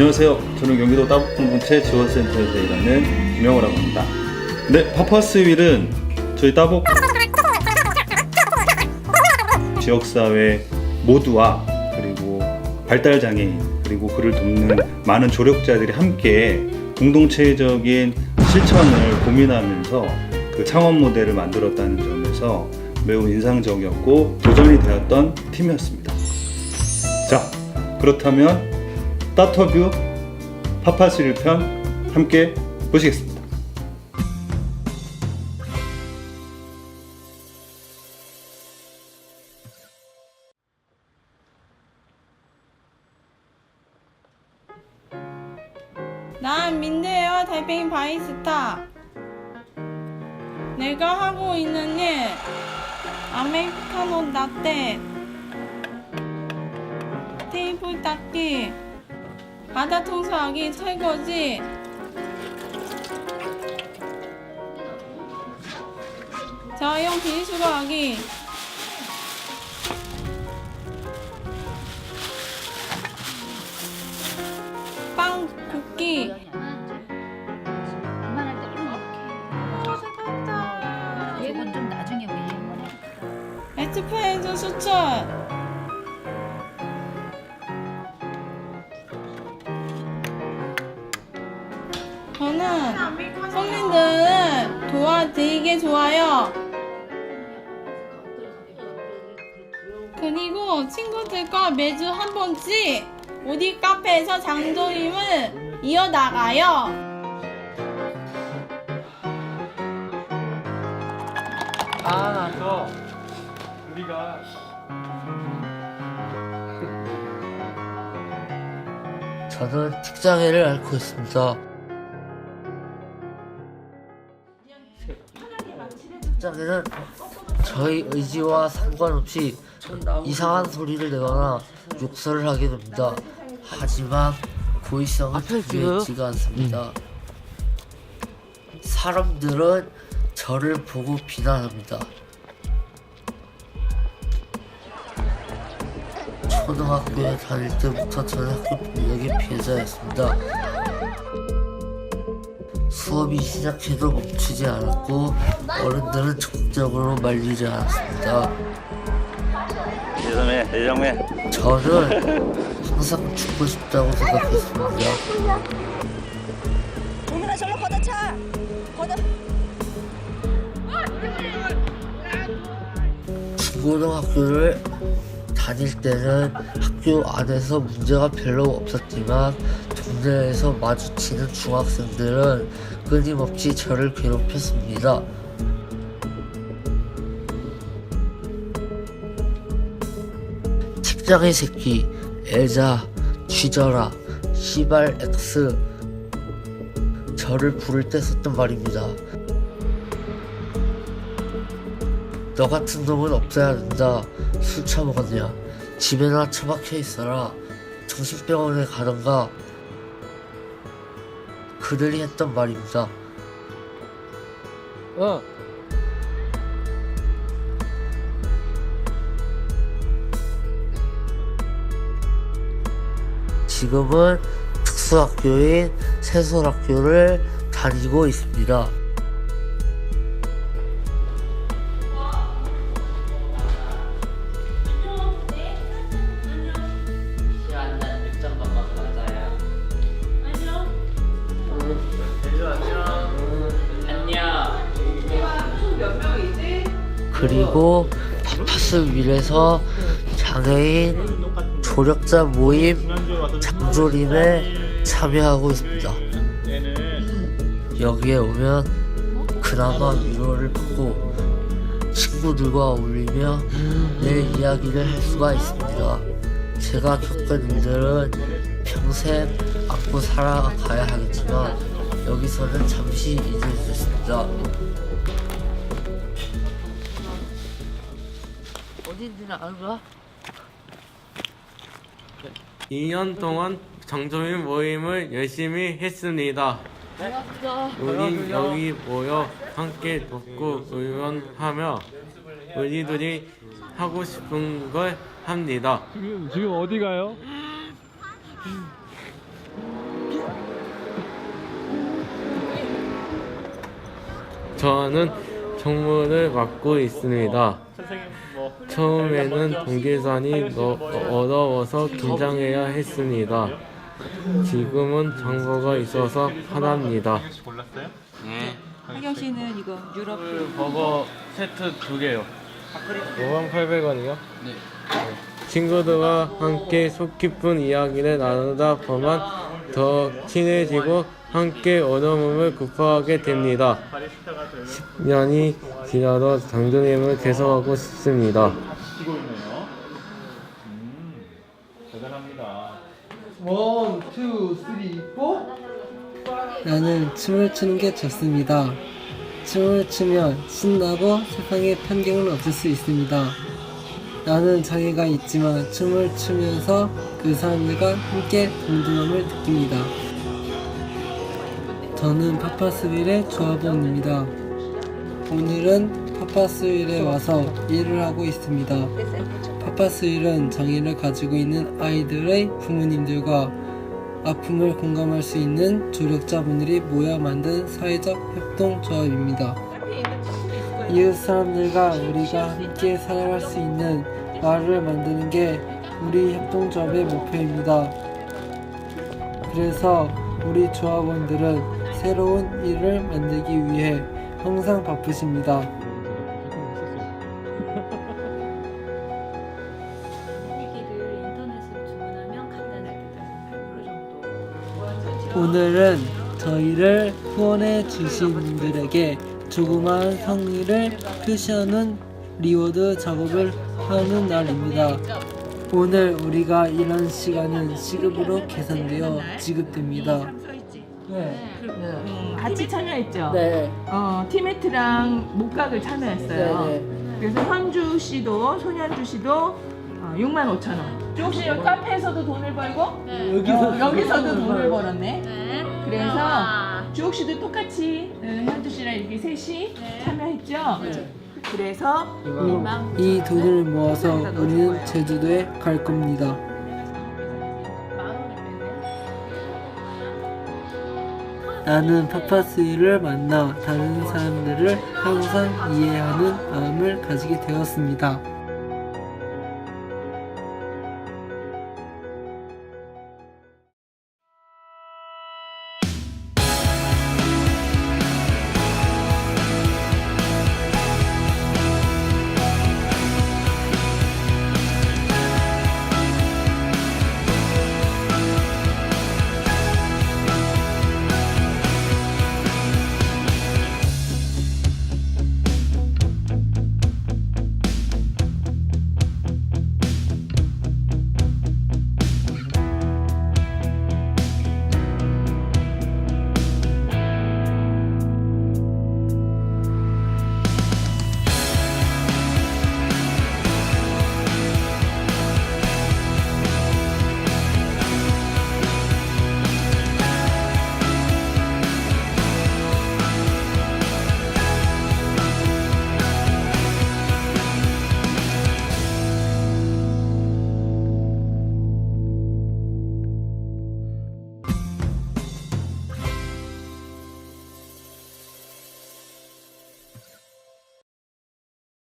안녕하세요. 저는 경기도 따복공동체 지원센터에서 일하는 김영호라고 합니다. 네, 파파스 윌은 저희 따복 지역사회 모두와 그리고 발달장애인 그리고 그를 돕는 많은 조력자들이 함께 공동체적인 실천을 고민하면서 그 창업 모델을 만들었다는 점에서 매우 인상적이었고 도전이 되었던 팀이었습니다. 자, 그렇다면 따터뷰 파파스 1편 함께 보시겠습니다. 난 민대요 달팽이 바이스타. 내가 하고 있는 일 아메리카노 라떼 테이블 닦기 바다 청소하기 설거지? 자용 비닐수거하기. 빵 굽기. 에스프레소 수출 도와드리게 좋아요? 그리고 친구들과 매주 한 번씩 우리 카페에서 장조림을 이어나가요. 아, 저 우리가. 저는 특장애를 앓고 있습니다. 특장애는 저희 의지와 상관없이 이상한 소리를 내거나 욕설을 하게 됩니다. 하지만 고의성은 중요하지가 않습니다. 사람들은 저를 보고 비난합니다. 초등학교에 다닐 때부터 저는 학교 폭력의 피해자였습니다. 수업이 시작해도 멈추지 않았고 어른들은 적극적으로 말리지 않았습니다. 예정매, 예정매. 저는 항상 죽고 싶다고 생각했습니다. 오늘아 절로 걷어차 걷어 중고등학교를 다닐 때는 학교 안에서 문제가 별로 없었지만 동네에서 마주치는 중학생들은 끊임없이 저를 괴롭혔습니다. 책장의 새끼, 애자, 쥐져라, 시발 X 저를 부를 때 썼던 말입니다. 너 같은 놈은 없애야 된다. 술 처먹었냐? 집에나 처박혀 있어라. 정신병원에 가던가. 그들이 했던 말입니다. 어 지금은 특수학교인 세솔학교를 다니고 있습니다. 그리고 파파스 윌에서 장애인 조력자 모임 장조림에 참여하고 있습니다. 여기에 오면 그나마 위로를 받고 친구들과 어울리며 내 이야기를 할 수가 있습니다. 제가 겪은 일들은 평생 안고 살아가야 하겠지만 여기서는 잠시 잊어주겠습니다. 어딘지는 알아? 2년 동안 장점인 모임을 열심히 했습니다. 고맙다. 우리 여기 모여 함께 돕고 의원하며 우리들이 하고 싶은 걸 합니다. 지금, 지금 어디 가요? 저는 총무를 맡고 있습니다. 처음에는 동계산이 너- 어려워서 긴장해야 했습니다. 지금은 정보가 있어서 편합니다. 하경 씨는 이거 유럽 버거 세트 두 개요. 5,800원이요? 네. 친구들과 함께 속 깊은 이야기를 나누다 보면 더 친해지고 함께 어려움을 극복하게 됩니다. 10년이 지나도 장조림을 계속하고 싶습니다. 쉬고 있네요. 음, 대단합니다. 나는 춤을 추는 게 좋습니다. 춤을 추면 신나고 세상의 편견을 없앨 수 있습니다. 나는 장애가 있지만 춤을 추면서 그 사람들과 함께 동등함을 느낍니다. 저는 파파스윌의 조합원입니다. 오늘은 파파스윌에 와서 일을 하고 있습니다. 파파스윌은 장애를 가지고 있는 아이들의 부모님들과 아픔을 공감할 수 있는 조력자분들이 모여 만든 사회적 협동조합입니다. 이웃 사람들과 우리가 함께 살아갈 수 있는 마을을 만드는 게 우리 협동조합의 목표입니다. 그래서 우리 조합원들은 새로운 일을 만들기 위해 항상 바쁘십니다. 기기를 인터넷으로 주문하면 간단할 때8% 정도. 오늘은 저희를 후원해 주신 분들에게 조그마한 성의를 표시하는 리워드 작업을 하는 날입니다. 오늘 우리가 일한 시간은 시급으로 계산되어 지급됩니다. 네. 음, 같이 참여했죠. 네. 어, 티메트랑 목각을 참여했어요. 네, 그래서 현주 씨도 손현주 씨도 어, 6만 5천 원. 주 혹시 여기 카페에서도 돈을 벌고 어, 여기서도 돈을 벌었네. 그래서 주옥 씨도 똑같이 어, 현주 씨랑 이렇게 셋이 참여했죠. 그래서 이 돈을 모아서 우리는 제주도에 갈 겁니다. 나는 파파스를 만나 다른 사람들을 항상 이해하는 마음을 가지게 되었습니다.